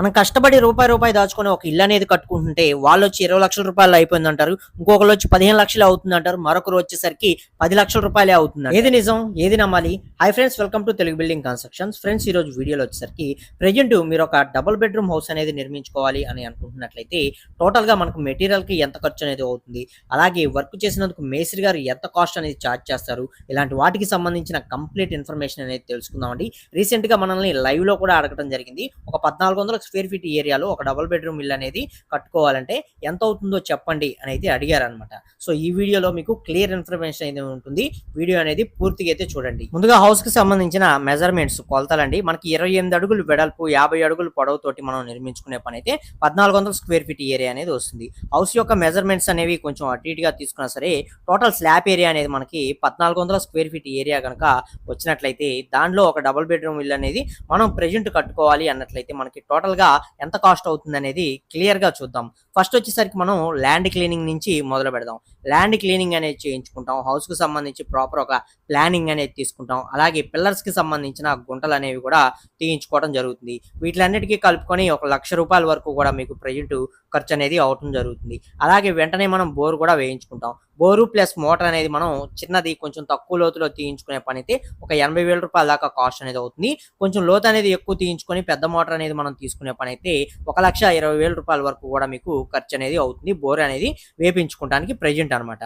మనం కష్టపడి రూపాయి రూపాయి దాచుకొని ఒక ఇల్లు అనేది కట్టుకుంటుంటే వాళ్ళు వచ్చి ఇరవై లక్షల రూపాయలు అయిపోయింది అంటారు ఇంకొకరు వచ్చి పదిహేను లక్షలు అవుతుంది అంటారు మరొకరు వచ్చేసరికి పది లక్షల రూపాయలే అవుతుంది ఏది నిజం ఏది నమ్మాలి? Hi friends welcome to Telugu building constructions friends ఈ రోజు వీడియోలో వచ్చేసరికి ప్రెజెంట్ మీరు ఒక డబుల్ బెడ్రూమ్ హౌస్ అనేది నిర్మించుకోవాలి అని అనుకుంటున్నట్లయితే టోటల్గా మనకు మెటీరియల్కి ఎంత ఖర్చు అనేది అవుతుంది? అలాగే వర్క్ చేసినందుకు మేస్త్రి గారు ఎంత కాస్ట్ అనేది ఛార్జ్ చేస్తారు? ఇలాంటి వాటికి సంబంధించిన కంప్లీట్ ఇన్ఫర్మేషన్ అనేది తెలుసుకుందామండి. రీసెంట్గా మనల్ని లైవ్లో కూడా అడగడం జరిగింది. ఒక పద్నాలుగు వందల స్క్వేర్ ఫీట్ ఏరియాలో ఒక డబుల్ బెడ్రూమ్ ఇల్లు అనేది కట్టుకోవాలంటే ఎంత అవుతుందో చెప్పండి అని అయితే అడిగారనమాట సో ఈ వీడియోలో మీకు క్లియర్ ఇన్ఫర్మేషన్ అయితే ఉంటుంది. వీడియో అనేది పూర్తిగా అయితే చూడండి. ముందుగా హౌస్కి సంబంధించిన మెజర్మెంట్స్ కొలతలండి. మనకి ఇరవై ఎనిమిది అడుగులు వెడల్పు యాభై అడుగులు పొడవుతోటి మనం నిర్మించుకునే పని అయితే పద్నాలుగు వందల స్క్వేర్ ఫీట్ ఏరియా అనేది వస్తుంది. హౌస్ యొక్క మెజర్మెంట్స్ అనేవి కొంచెం అటు ఇటుగా తీసుకున్నా సరే టోటల్ స్లాబ్ ఏరియా అనేది మనకి పద్నాలుగు వందల స్క్వేర్ ఫీట్ ఏరియా కనుక వచ్చినట్లయితే దానిలో ఒక డబుల్ బెడ్రూమ్ ఇల్లు అనేది మనం ప్రెజెంట్ కట్టుకోవాలి అన్నట్లయితే మనకి టోటల్ గా ఎంత కాస్ట్ అవుతుంది అనేది క్లియర్గా చూద్దాం. ఫస్ట్ వచ్చేసరికి మనం ల్యాండ్ క్లీనింగ్ నుంచి మొదలు పెడదాం. ల్యాండ్ క్లీనింగ్ అనేది చేయించుకుంటాం. హౌస్కు సంబంధించి ప్రాపర్ ఒక ప్లానింగ్ అనేది తీసుకుంటాం. అలాగే పిల్లర్స్కి సంబంధించిన గుంటలు అనేవి కూడా తీయించుకోవడం జరుగుతుంది. వీటిలన్నిటికీ కలుపుకొని ఒక లక్ష రూపాయల వరకు కూడా మీకు ప్రజెంట్ ఖర్చు అనేది అవటం జరుగుతుంది. అలాగే వెంటనే మనం బోర్ కూడా వేయించుకుంటాం. బోరు ప్లస్ మోటార్ అనేది మనం చిన్నది కొంచెం తక్కువ లోతులో తీయించుకునే పని అయితే ఒక ఎనభై వేల రూపాయల దాకా కాస్ట్ అనేది అవుతుంది. కొంచెం లోతు అనేది ఎక్కువ తీయించుకొని పెద్ద మోటార్ అనేది మనం తీసుకునే పని అయితే ఒక లక్ష ఇరవై వేల రూపాయల వరకు కూడా మీకు ఖర్చు అనేది అవుతుంది. బోర్ అనేది వేపించుకోవడానికి ప్రెజెంట్ అనమాట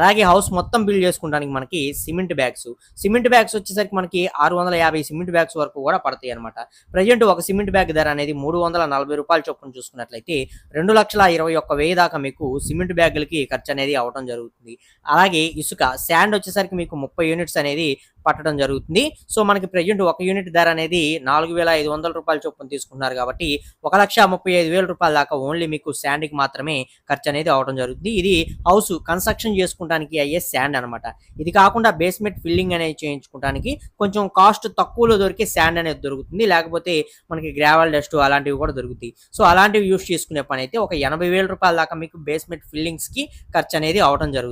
అలాగే హౌస్ మొత్తం బిల్డ్ చేసుకోవడానికి మనకి సిమెంట్ బ్యాగ్స్. సిమెంట్ బ్యాగ్స్ వచ్చేసరికి మనకి ఆరు వందల యాభై సిమెంట్ బ్యాగ్స్ వరకు కూడా పడతాయి అనమాట ప్రజెంట్ ఒక సిమెంట్ బ్యాగ్ ధర అనేది మూడు వందల నలభై రూపాయల చొప్పున చూసుకున్నట్లయితే రెండు లక్షల ఇరవై ఒక్క వెయ్యి దాకా మీకు సిమెంట్ బ్యాగులకి ఖర్చు అనేది అవడం జరుగుతుంది. అలాగే ఇసుక శాండ్ వచ్చేసరికి మీకు ముప్పై యూనిట్స్ అనేది పట్టడం జరుగుతుంది. సో మనకి ప్రజెంట్ ఒక యూనిట్ ధర అనేది నాలుగు వేల ఐదు వందల రూపాయల చొప్పున తీసుకున్నారు కాబట్టి ఒక లక్ష ముప్పై ఐదు వేల రూపాయల దాకా ఓన్లీ మీకు శాండ్కి మాత్రమే ఖర్చు అనేది అవడం జరుగుతుంది. ఇది హౌస్ కన్స్ట్రక్షన్ చేసుకోవడానికి అయ్యే శాండ్ అనమాట ఇది కాకుండా బేస్మెంట్ ఫిల్లింగ్ అనేది చేయించుకోవడానికి కొంచెం కాస్ట్ తక్కువలో దొరికే శాండ్ అనేది దొరుకుతుంది. లేకపోతే మనకి గ్రావెల్ డస్ట్ అలాంటివి కూడా దొరుకుతాయి. సో అలాంటివి యూస్ చేసుకునే పని అయితే ఒక ఎనభై వేల రూపాయల దాకా మీకు బేస్మెంట్ ఫిల్లింగ్స్కి ఖర్చు అనేది అవడం జరుగుతుంది.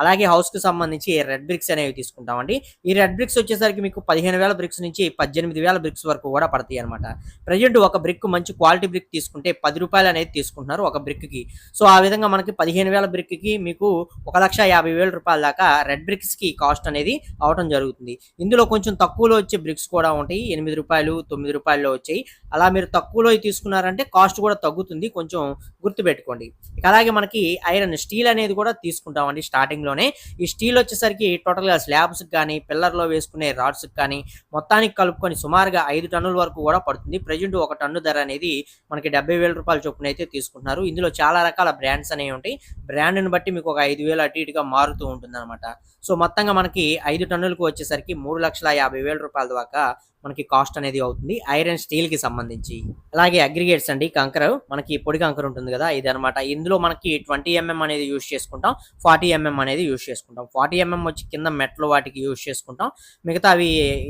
అలాగే హౌస్కి సంబంధించి రెడ్ బ్రిక్స్ అనేవి తీసుకుంటామండి. ఈ రెడ్ బ్రిక్స్ వచ్చేసరికి మీకు పదిహేను వేల బ్రిక్స్ నుంచి పద్దెనిమిది వేల బ్రిక్స్ వరకు కూడా పడతాయి అనమాట ప్రజెంట్ ఒక బ్రిక్ మంచి క్వాలిటీ బ్రిక్ తీసుకుంటే పది రూపాయలు అనేది తీసుకుంటున్నారు ఒక బ్రిక్కి. సో ఆ విధంగా మనకి పదిహేను వేల బ్రిక్కి మీకు ఒక లక్ష యాభై వేల రూపాయల దాకా రెడ్ బ్రిక్స్కి కాస్ట్ అనేది అవడం జరుగుతుంది. ఇందులో కొంచెం తక్కువలో వచ్చే బ్రిక్స్ కూడా ఉంటాయి. ఎనిమిది రూపాయలు తొమ్మిది రూపాయల్లో వచ్చాయి. అలా మీరు తక్కువలో తీసుకున్నారంటే కాస్ట్ కూడా తగ్గుతుంది. కొంచెం గుర్తుపెట్టుకోండి. అలాగే మనకి ఐరన్ స్టీల్ అనేది కూడా తీసుకుంటారు స్టార్టింగ్లోనే. ఈ స్టీల్ వచ్చేసరికి టోటల్గా స్లాబ్స్ కానీ పిల్లర్లో వేసుకునే రాడ్స్ కానీ మొత్తానికి కలుపుకొని సుమారుగా ఐదు టన్నుల వరకు కూడా పడుతుంది. ప్రజెంట్ ఒక టన్ను ధర అనేది మనకి డెబ్బై వేల రూపాయల చొప్పున అయితే తీసుకుంటున్నారు. ఇందులో చాలా రకాల బ్రాండ్స్ అనేవి ఉంటాయి. బ్రాండ్ని బట్టి మీకు ఒక ఐదు వేలు అటు ఇటుగా మారుతూ ఉంటుంది సో మొత్తంగా మనకి ఐదు టన్నులకు వచ్చేసరికి మూడు లక్షల యాభై వేల రూపాయల దాకా మనకి కాస్ట్ అనేది అవుతుంది. ఐరన్ స్టీల్కి సంబంధించి. అలాగే అగ్రిగేట్స్ అండి కంకర. మనకి పొడి కంకర ఉంటుంది కదా ఇది అనమాట ఇందులో మనకి ట్వంటీ ఎంఎం అనేది యూస్ చేసుకుంటాం. ఫార్టీ ఎంఎం అనేది యూస్ చేసుకుంటాం. ఫార్టీ ఎంఎం వచ్చి కింద మెట్లు వాటికి యూస్ చేసుకుంటాం. మిగతా అవి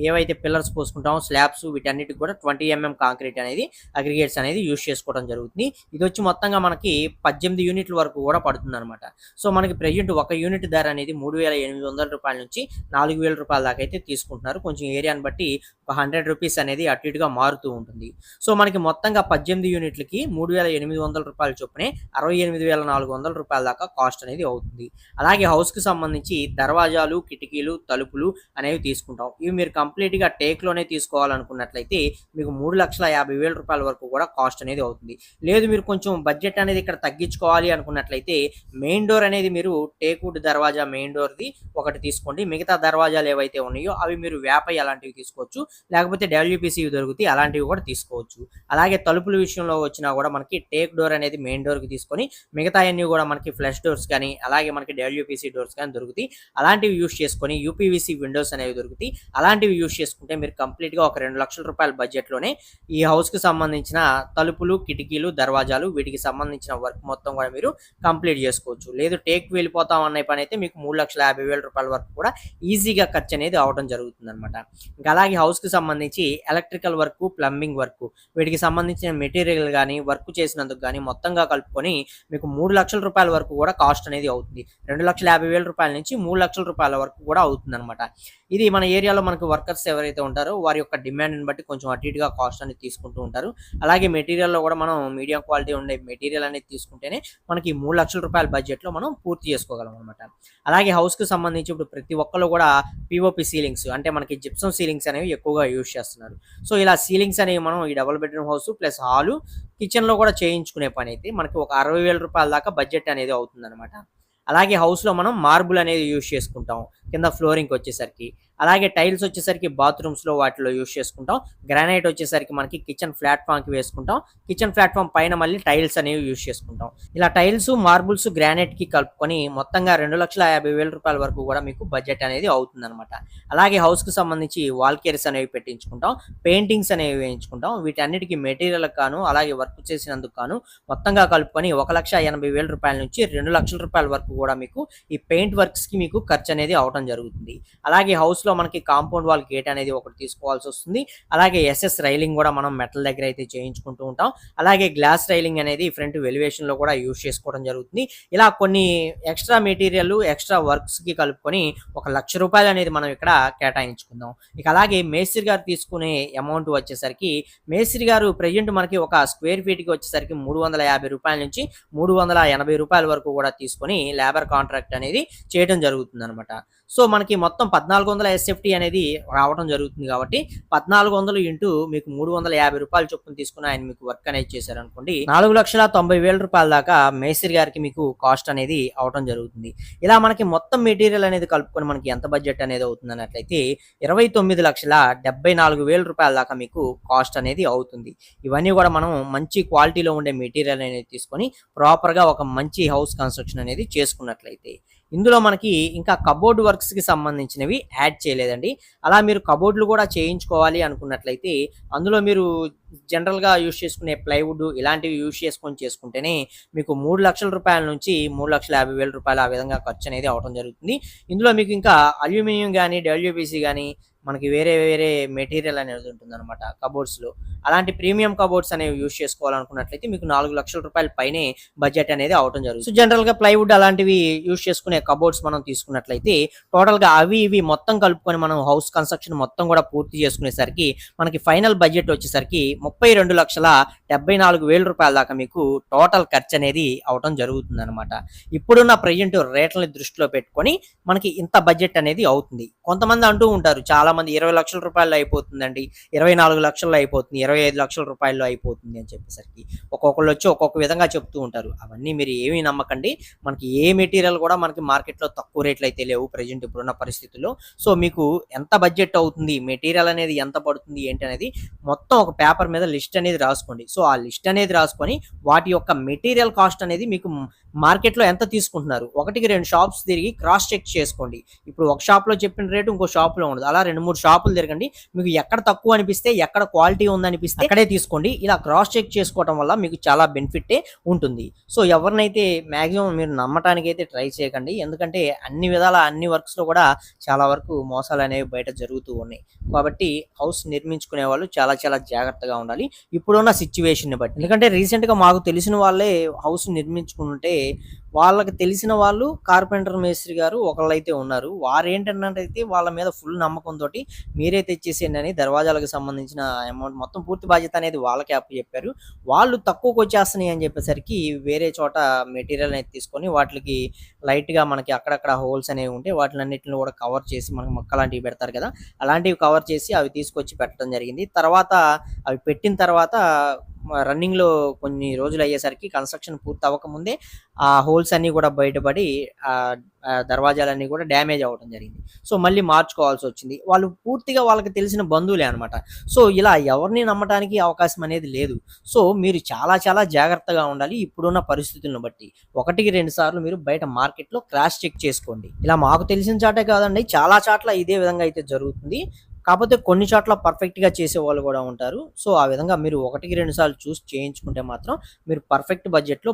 ఏవైతే పిల్లర్స్ పోసుకుంటాం స్లాబ్స్ వీటన్నిటికి కూడా ట్వంటీ ఎంఎం కాంక్రీట్ అనేది అగ్రిగేట్స్ అనేది యూస్ చేసుకోవడం జరుగుతుంది. ఇది వచ్చి మొత్తంగా మనకి పద్దెనిమిది యూనిట్ల వరకు కూడా పడుతుంది అనమాట సో మనకి ప్రెజెంట్ ఒక యూనిట్ ధర అనేది మూడు వేల ఎనిమిది వందల రూపాయల నుంచి నాలుగు వేల రూపాయల దాకా అయితే తీసుకుంటున్నారు. కొంచెం ఏరియాని బట్టి ఒక హండ్రెడ్ రూపీస్ అనేది అటు ఇటుగా మారుతూ ఉంటుంది. సో మనకి మొత్తంగా పద్దెనిమిది యూనిట్లకి మూడు వేల ఎనిమిది వందల రూపాయల చొప్పున అరవై ఎనిమిది వేల నాలుగు వందల రూపాయల దాకా కాస్ట్ అనేది అవుతుంది. అలాగే హౌస్కి కి సంబంధించి దర్వాజాలు కిటికీలు తలుపులు అనేవి తీసుకుంటాం. ఇవి మీరు కంప్లీట్గా టేక్లోనే తీసుకోవాలనుకున్నట్లయితే మీకు మూడు లక్షల యాభై వేల రూపాయల వరకు కూడా కాస్ట్ అనేది అవుతుంది. లేదు మీరు కొంచెం బడ్జెట్ అనేది ఇక్కడ తగ్గించుకోవాలి అనుకున్నట్లయితే మెయిన్ డోర్ అనేది మీరు టేక్వుడ్ దర్వాజా మెయిన్ డోర్ది ఒకటి తీసుకోండి. మిగతా దర్వాజాలు ఏవైతే ఉన్నాయో అవి మీరు వేపై అలాంటివి తీసుకోవచ్చు. లేకపోతే డబ్ల్యూపీసీ దొరుకుతాయి అలాంటివి కూడా తీసుకోవచ్చు. అలాగే తలుపుల విషయంలో వచ్చినా కూడా మనకి టేక్ డోర్ అనేది మెయిన్ డోర్కి తీసుకొని మిగతా అన్ని కూడా మనకి ఫ్లష్ డోర్స్ కానీ అలాగే మనకి డబ్ల్యూపీసీ డోర్స్ కానీ దొరుకుతాయి. అలాంటివి యూస్ చేసుకొని యూపీవీసీ విండోస్ అనేవి దొరుకుతాయి. అలాంటివి యూస్ చేసుకుంటే మీరు కంప్లీట్గా ఒక రెండు లక్షల రూపాయల బడ్జెట్లోనే ఈ హౌస్కి సంబంధించిన తలుపులు కిటికీలు దర్వాజాలు వీటికి సంబంధించిన వర్క్ మొత్తం కూడా మీరు కంప్లీట్ చేసుకోవచ్చు. లేదు టేక్ వెళ్ళిపోతాం అనే పని అయితే మీకు మూడు లక్షల యాభై వేల రూపాయల వరకు కూడా ఈజీగా ఖర్చు అనేది అవడం జరుగుతుంది అనమాట ఇంకా అలాగే హౌస్కి కి సంబంధించి ఎలక్ట్రికల్ వర్క్ ప్లంబింగ్ వర్క్. వీటికి సంబంధించిన మెటీరియల్ కానీ వర్క్ చేసినందుకు కానీ మొత్తంగా కలుపుకొని మీకు మూడు లక్షల రూపాయల వరకు కూడా కాస్ట్ అనేది అవుతుంది. రెండు లక్షల యాభై వేల రూపాయల నుంచి మూడు లక్షల రూపాయల వరకు కూడా అవుతుంది అనమాట ఇది మన ఏరియాలో మనకు వర్కర్స్ ఎవరైతే ఉంటారో వారి యొక్క డిమాండ్ని బట్టి కొంచెం అటు ఇటుగా కాస్ట్ అనేది తీసుకుంటూ ఉంటారు. అలాగే మెటీరియల్లో కూడా మనం మీడియం క్వాలిటీ ఉండే మెటీరియల్ అనేది తీసుకుంటేనే మనకి మూడు లక్షల రూపాయల బడ్జెట్లో మనం పూర్తి చేసుకోగలం అనమాట అలాగే హౌస్కి సంబంధించి ఇప్పుడు ప్రతి ఒక్కరు కూడా పిఓపి సీలింగ్స్ అంటే మనకి జిప్సం సీలింగ్స్ అనేవి ఎక్కువగా యూజ్ చేస్తున్నారు. సో ఇలా సీలింగ్స్ అనేవి మనం ఈ double bedroom house plus hall కిచెన్లో కూడా చేయించుకునే పని అయితే మనకి ఒక అరవై వేల రూపాయల దాకా బడ్జెట్ అనేది అవుతుందన్నమాట. అలాగే హౌస్లో మనం మార్బుల్ అనేది యూజ్ చేసుకుంటాం. కింద ఫ్లోరింగ్ వచ్చేసరికి. అలాగే టైల్స్ వచ్చేసరికి బాత్రూమ్స్లో వాటిలో యూస్ చేసుకుంటాం. గ్రానైట్ వచ్చేసరికి మనకి కిచెన్ ప్లాట్ఫామ్కి వేసుకుంటాం. కిచెన్ ప్లాట్ఫామ్ పైన మళ్ళీ టైల్స్ అనేవి యూస్ చేసుకుంటాం. ఇలా టైల్స్ మార్బుల్స్ గ్రానైట్కి కలుపుకొని మొత్తంగా రెండు లక్షల యాభై వేల రూపాయల వరకు కూడా మీకు బడ్జెట్ అనేది అవుతుందన్నమాట. అలాగే హౌస్కి సంబంధించి వాల్ కేర్స్ అనేవి పెట్టించుకుంటాం. పెయింటింగ్స్ అనేవి వేయించుకుంటాం. వీటన్నిటికీ మెటీరియల్ కాను అలాగే వర్క్ చేసినందుకు కాను మొత్తంగా కలుపుకొని ఒక లక్ష ఎనభై వేల రూపాయల నుంచి రెండు లక్షల రూపాయల వరకు కూడా మీకు ఈ పెయింట్ వర్క్స్కి మీకు ఖర్చు అనేది అవడం జరుగుతుంది. అలాగే హౌస్లో మనకి కాంపౌండ్ వాల్ గేట్ అనేది ఒకటి తీసుకోవాల్సి వస్తుంది. అలాగే ఎస్ఎస్ రైలింగ్ కూడా మనం మెటల్ దగ్గర అయితే చేయించుకుంటూ ఉంటాం. అలాగే గ్లాస్ రైలింగ్ అనేది ఫ్రంట్ వెలివేషన్లో కూడా యూజ్ చేసుకోవడం జరుగుతుంది. ఇలా కొన్ని ఎక్స్ట్రా మెటీరియల్ ఎక్స్ట్రా వర్క్స్కి కలుపుకొని ఒక లక్ష రూపాయలు అనేది మనం ఇక్కడ కేటాయించుకుందాం. ఇక అలాగే మేస్త్రి గారు తీసుకునే అమౌంట్ వచ్చేసరికి మేస్త్రి గారు ప్రజెంట్ మనకి ఒక స్క్వేర్ ఫీట్కి వచ్చేసరికి మూడు వందల యాభై రూపాయల నుంచి మూడు వందల ఎనభై రూపాయల వరకు కూడా తీసుకొని లేబర్ కాంట్రాక్ట్ అనేది చేయడం జరుగుతుంది అనమాట సో మనకి మొత్తం పద్నాలుగు వందల ఎస్ఎఫ్టీ అనేది రావడం జరుగుతుంది కాబట్టి పద్నాలుగు వందలు ఇంటూ మీకు మూడు వందల యాభై రూపాయల చొప్పున తీసుకుని ఆయన మీకు వర్క్ అనేది చేశారు అనుకోండి నాలుగు లక్షల తొంభై వేల రూపాయల దాకా మేస్త్రి గారికి మీకు కాస్ట్ అనేది అవడం జరుగుతుంది. ఇలా మనకి మొత్తం మెటీరియల్ అనేది కలుపుకొని మనకి ఎంత బడ్జెట్ అనేది అవుతుంది అన్నట్లయితే ఇరవై తొమ్మిది లక్షల డెబ్బై నాలుగు వేల రూపాయల దాకా మీకు కాస్ట్ అనేది అవుతుంది. ఇవన్నీ కూడా మనం మంచి క్వాలిటీలో ఉండే మెటీరియల్ అనేది తీసుకొని ప్రాపర్గా ఒక మంచి హౌస్ కన్స్ట్రక్షన్ అనేది చేసుకున్నట్లయితే ఇందులో మనకి ఇంకా కబోర్డ్ వర్క్స్కి సంబంధించినవి యాడ్ చేయలేదండి. అలా మీరు కబోర్డ్లు కూడా చేయించుకోవాలి అనుకున్నట్లయితే అందులో మీరు జనరల్గా యూజ్ చేసుకునే ప్లైవుడ్ ఇలాంటివి యూజ్ చేసుకొని చేసుకుంటేనే మీకు మూడు లక్షల రూపాయల నుంచి మూడు లక్షల యాభై వేల రూపాయల ఆ విధంగా ఖర్చు అనేది అవడం జరుగుతుంది. ఇందులో మీకు ఇంకా అల్యూమినియం కానీ డబ్ల్యూబీసీ కానీ మనకి వేరే వేరే మెటీరియల్ అనేది ఉంటుంది అనమాట కబోర్డ్స్లో. అలాంటి ప్రీమియం కబోర్డ్స్ అనేవి యూజ్ చేసుకోవాలనుకున్నట్లయితే మీకు నాలుగు లక్షల రూపాయల పైనే బడ్జెట్ అనేది అవటం జరుగుతుంది. సో జనరల్గా ప్లైవుడ్ అలాంటివి యూజ్ చేసుకునే కబోర్డ్స్ మనం తీసుకున్నట్లయితే టోటల్గా అవి ఇవి మొత్తం కలుపుకొని మనం హౌస్ కన్స్ట్రక్షన్ మొత్తం కూడా పూర్తి చేసుకునేసరికి మనకి ఫైనల్ బడ్జెట్ వచ్చేసరికి ముప్పై రెండు లక్షల డెబ్బై నాలుగు వేల రూపాయల దాకా మీకు టోటల్ ఖర్చు అనేది అవటం జరుగుతుంది అనమాట ఇప్పుడున్న ప్రజెంట్ రేట్లని దృష్టిలో పెట్టుకొని మనకి ఇంత బడ్జెట్ అనేది అవుతుంది. కొంతమంది అంటూ ఉంటారు చాలా మంది ఇరవై లక్షల రూపాయలు అయిపోతుందండి. ఇరవై నాలుగు లక్షల్లో అయిపోతుంది. ఇరవై ఐదు లక్షల రూపాయల్లో అయిపోతుంది అని చెప్పేసరికి ఒక్కొక్కళ్ళు వచ్చి ఒక్కొక్క విధంగా చెప్తూ ఉంటారు. అవన్నీ మీరు ఏమీ నమ్మకండి. మనకి ఏ మెటీరియల్ కూడా మనకి మార్కెట్లో తక్కువ రేట్లు అయితే లేవు ప్రజెంట్ ఇప్పుడున్న పరిస్థితుల్లో. సో మీకు ఎంత బడ్జెట్ అవుతుంది? మెటీరియల్ అనేది ఎంత పడుతుంది? ఏంటి అనేది మొత్తం ఒక పేపర్ మీద లిస్ట్ అనేది రాసుకోండి. సో ఆ లిస్ట్ అనేది రాసుకొని వాటి యొక్క మెటీరియల్ కాస్ట్ అనేది మీకు మార్కెట్లో ఎంత తీసుకుంటున్నారు? ఒకటికి రెండు షాప్స్ తిరిగి క్రాస్ చెక్ చేసుకోండి. ఇప్పుడు ఒక షాప్లో చెప్పిన రేటు ఇంకో షాప్లో ఉండదు. అలా రెండు మూడు షాపులు తిరగండి. మీకు ఎక్కడ తక్కువ అనిపిస్తే ఎక్కడ క్వాలిటీ ఉందనిపిస్తే అక్కడే తీసుకోండి. ఇలా క్రాస్ చెక్ చేసుకోవడం వల్ల మీకు చాలా బెనిఫిటే ఉంటుంది. సో ఎవరినైతే మాక్సిమం మీరు నమ్మటానికి అయితే ట్రై చేయకండి. ఎందుకంటే అన్ని విధాల అన్ని వర్క్స్లో కూడా చాలా వరకు మోసాలు అనేవి బయట జరుగుతూ ఉన్నాయి. కాబట్టి హౌస్ నిర్మించుకునే వాళ్ళు చాలా చాలా జాగ్రత్తగా ఉండాలి. ఇప్పుడున్న సిచ్యువేషన్ బట్టి. ఎందుకంటే రీసెంట్గా మాకు తెలిసిన వాళ్ళే హౌస్ నిర్మించుకుంటే వాళ్ళకి తెలిసిన వాళ్ళు కార్పెంటర్ మేస్త్రి గారు ఒకళ్ళైతే ఉన్నారు. వారు ఏంటంటే అయితే వాళ్ళ మీద ఫుల్ నమ్మకంతో మీరే తెచ్చేసేయండి అని దర్వాజాలకు సంబంధించిన అమౌంట్ మొత్తం పూర్తి బాధ్యత అనేది వాళ్ళకే అప్పు చెప్పారు. వాళ్ళు తక్కువకు వచ్చేస్తున్నాయి అని చెప్పేసరికి వేరే చోట మెటీరియల్ అనేది తీసుకొని వాటికి లైట్గా మనకి అక్కడక్కడ హోల్స్ అనేవి ఉంటే వాటిలన్నిటిని కూడా కవర్ చేసి మనకి మొక్క లాంటివి పెడతారు కదా అలాంటివి కవర్ చేసి అవి తీసుకొచ్చి పెట్టడం జరిగింది. తర్వాత అవి పెట్టిన తర్వాత రన్నింగ్లో కొన్ని రోజులు అయ్యేసరికి కన్స్ట్రక్షన్ పూర్తి అవ్వకముందే ఆ హోల్స్ అన్నీ కూడా బయటపడి ఆ దర్వాజాలన్నీ కూడా డ్యామేజ్ అవ్వడం జరిగింది. సో మళ్ళీ మార్చుకోవాల్సి వచ్చింది. వాళ్ళు పూర్తిగా వాళ్ళకి తెలిసిన బంధువులే అనమాట సో ఇలా ఎవరిని నమ్మటానికి అవకాశం అనేది లేదు. సో మీరు చాలా చాలా జాగ్రత్తగా ఉండాలి ఇప్పుడున్న పరిస్థితులను బట్టి. ఒకటికి రెండు సార్లు మీరు బయట మార్కెట్లో క్రాష్ చెక్ చేసుకోండి. ఇలా మాకు తెలిసిన చాటే కాదండి చాలా చాట్ల ఇదే విధంగా అయితే జరుగుతుంది. కాకపోతే కొన్ని చోట్ల పర్ఫెక్ట్గా చేసే వాళ్ళు కూడా ఉంటారు. సో ఆ విధంగా మీరు ఒకటికి రెండు సార్లు చూసి చేయించుకుంటే మాత్రం మీరు పర్ఫెక్ట్ బడ్జెట్లో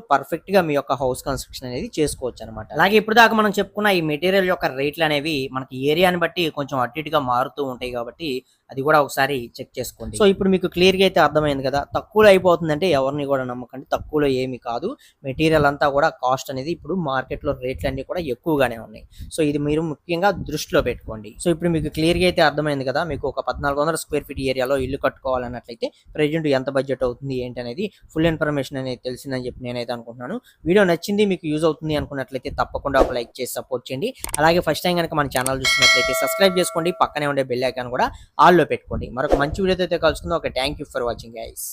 మీ యొక్క హౌస్ కన్స్ట్రక్షన్ అనేది చేసుకోవచ్చు అనమాట అలాగే ఇప్పుడు దాకా మనం చెప్పుకున్న ఈ మెటీరియల్ యొక్క రేట్లు అనేవి మనకి ఏరియాని బట్టి కొంచెం అటు ఇటుగా మారుతూ ఉంటాయి కాబట్టి అది కూడా ఒకసారి చెక్ చేసుకోండి. సో ఇప్పుడు మీకు క్లియర్గా అయితే అర్థమైంది కదా తక్కువలో అయిపోతుందంటే ఎవరిని కూడా నమ్మకండి. తక్కువలో ఏమి కాదు. మెటీరియల్ అంతా కూడా కాస్ట్ అనేది ఇప్పుడు మార్కెట్లో రేట్లు అన్నీ కూడా ఎక్కువగానే ఉన్నాయి. సో ఇది మీరు ముఖ్యంగా దృష్టిలో పెట్టుకోండి. సో ఇప్పుడు మీకు క్లియర్గా అయితే అర్థమైంది కదా మీకు ఒక పద్నాలుగు వందల స్క్వేర్ ఫీట్ ఏరియాలో ఇల్లు కట్టుకోవాలన్నట్లయితే ప్రెజెంట్ ఎంత బడ్జెట్ అవుతుంది ఏంటి అనేది ఫుల్ ఇన్ఫర్మేషన్ అనేది తెలిసిందని చెప్పి నేనైతే అనుకుంటున్నాను. వీడియో నచ్చింది మీకు యూజ్ అవుతుంది అనుకున్నట్లయితే తప్పకుండా ఒక లైక్ చేసి సపోర్ట్ చేయండి. అలాగే ఫస్ట్ టైం కనుక మన ఛానల్ చూసినట్లయితే సబ్స్క్రైబ్ చేసుకోండి. పక్కనే ఉండే బెల్ ఐకాన్ కూడా ఆల్లో పెట్టుకోండి. మరొక మంచి వీడియోతో అయితే కలుసుకుందాం. ఒక thank you for watching guys